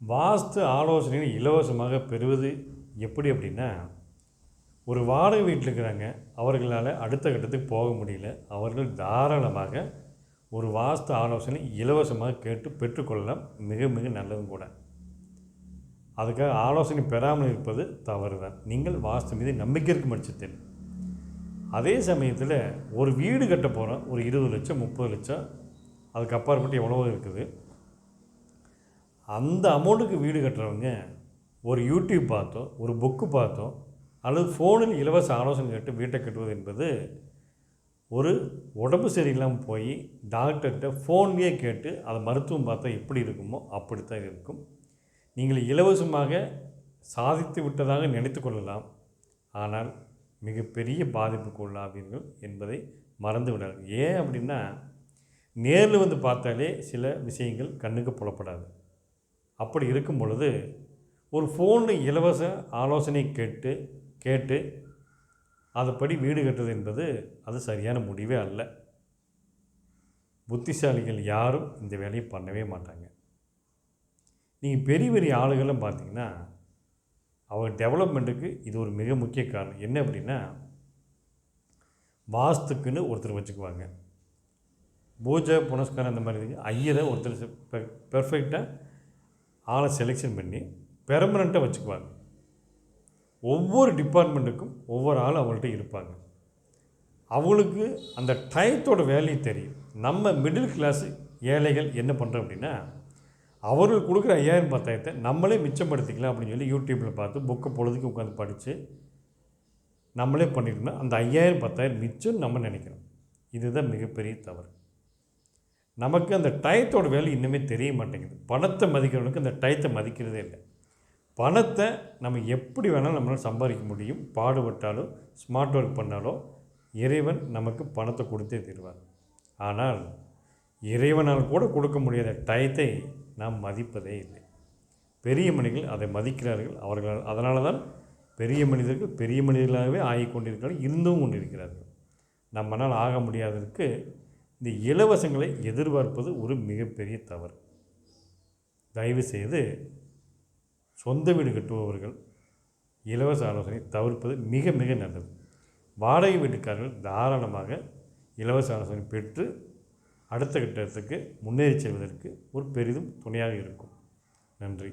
வாஸ்து ஆலோசனைகள் இலவசமாக பெறுவது எப்படி அப்படின்னா ஒரு வாடகை வீட்டில் இருக்கிறாங்க அவர்களால் அடுத்த கட்டத்துக்கு போக முடியல. அவர்கள் தாராளமாக ஒரு வாஸ்து ஆலோசனை இலவசமாக கேட்டு பெற்றுக்கொள்ளலாம் மிக மிக நல்லதும் கூட. அதுக்காக ஆலோசனை பெறாமல் இருப்பது தவறு தான் நீங்கள் வாஸ்து மீது நம்பிக்கை இருக்கும் பட்சத்தில். அதே சமயத்தில் ஒரு வீடு கட்ட போகிறோம் ஒரு இருபது லட்சம் முப்பது லட்சம். அதுக்கு அப்பாற்பட்டு எவ்வளவோ இருக்குது. அந்த அமௌண்ட்டுக்கு வீடு கட்டுறவங்க ஒரு யூடியூப் பார்த்தோ ஒரு புக்கு பார்த்தோ அல்லது ஃபோனில் இலவச ஆலோசனை கேட்டு வீட்டை கட்டுவது என்பது ஒரு உடம்பு சரியில்லாமல் போய் டாக்டர்கிட்ட ஃபோன்லேயே கேட்டு அதை மருத்துவம் பார்த்தா எப்படி இருக்குமோ அப்படித்தான் இருக்கும். நீங்கள் இலவசமாக சாதித்து விட்டதாக நினைத்து கொள்ளலாம். ஆனால் மிகப்பெரிய பாதிப்புக்கு உள்ளாவீர்கள் என்பதை மறந்து விடாது ஏன் அப்படின்னா நேரில் வந்து பார்த்தாலே சில விஷயங்கள் கண்ணுக்கு புலப்படாது. அப்படி இருக்கும் பொழுது ஒரு ஃபோனு இலவச ஆலோசனை கேட்டு கேட்டு அதுபடி வீடு கட்டுறது என்பது அது சரியான முடிவே அல்ல. புத்திசாலிகள் யாரும் இந்த வேலையை பண்ணவே மாட்டாங்க. நீங்கள் பெரிய பெரிய ஆளுகளும் பார்த்தீங்கன்னா அவங்க டெவலப்மெண்ட்டுக்கு இது ஒரு மிக முக்கிய காரணம். என்ன அப்படின்னா வாஸ்துக்குன்னு ஒருத்தர் வச்சுக்குவாங்க. பூஜை புனஸ்காரம் அந்த மாதிரி ஐயரை ஒருத்தர் பெர்ஃபெக்டாக ஆளை செலெக்ஷன் பண்ணி பெர்மனண்ட்டாக வச்சுக்குவாங்க. ஒவ்வொரு டிபார்ட்மெண்ட்டுக்கும் ஒவ்வொரு ஆள் அவங்கள்ட்ட இருப்பாங்க. அவங்களுக்கு அந்த டயத்தோட வேல்யூ தெரியும். நம்ம மிடில் கிளாஸ் ஏழைகள் என்ன பண்ணுறோம் அப்படின்னா அவர்கள் கொடுக்குற ஐயாயிரம் பத்தாயிரத்தை நம்மளே மிச்சப்படுத்திக்கலாம் அப்படின்னு சொல்லி யூடியூப்பில் பார்த்து புக்கை பொழுதுக்கு உட்காந்து படித்து நம்மளே பண்ணியிருந்தோம் அந்த ஐயாயிரம் பத்தாயிரம் மிச்சம் நம்ம நினைக்கிறோம். இதுதான் மிகப்பெரிய தவறு. நமக்கு அந்த டயத்தோட வேலை இன்னுமே தெரிய மாட்டேங்குது. பணத்தை மதிக்கிறவனுக்கு அந்த டயத்தை மதிக்கிறதே இல்லை. பணத்தை நம்ம எப்படி வேணாலும் நம்மளால் சம்பாதிக்க முடியும். பாடுபட்டாலோ ஸ்மார்ட் ஒர்க் பண்ணாலோ இறைவன் நமக்கு பணத்தை கொடுத்தே தருவார். ஆனால் இறைவனால் கூட கொடுக்க முடியாத டயத்தை நாம் மதிப்பதே இல்லை. பெரிய மனிதர்கள் அதை மதிக்கிறார்கள். அவர்கள் அதனால தான் பெரிய மனிதர்கள் பெரிய மனிதர்களாகவே ஆகிக்கொண்டிருக்கிறார்கள் இருந்தும் கொண்டிருக்கிறார்கள். நம்மளால் ஆக முடியாததற்கு இந்த இலவசங்களை எதிர்பார்ப்பது ஒரு மிகப்பெரிய தவறு. தயவு செய்து சொந்த வீடு கட்டுபவர்கள் இலவச ஆலோசனை தவிர்ப்பது மிக மிக நல்லது. வாடகை வீட்டுக்காரர்கள் தாராளமாக இலவச ஆலோசனை பெற்று அடுத்த கட்டத்துக்கு முன்னேறி செல்வதற்கு ஒரு பெரிதும் துணையாக இருக்கும். நன்றி.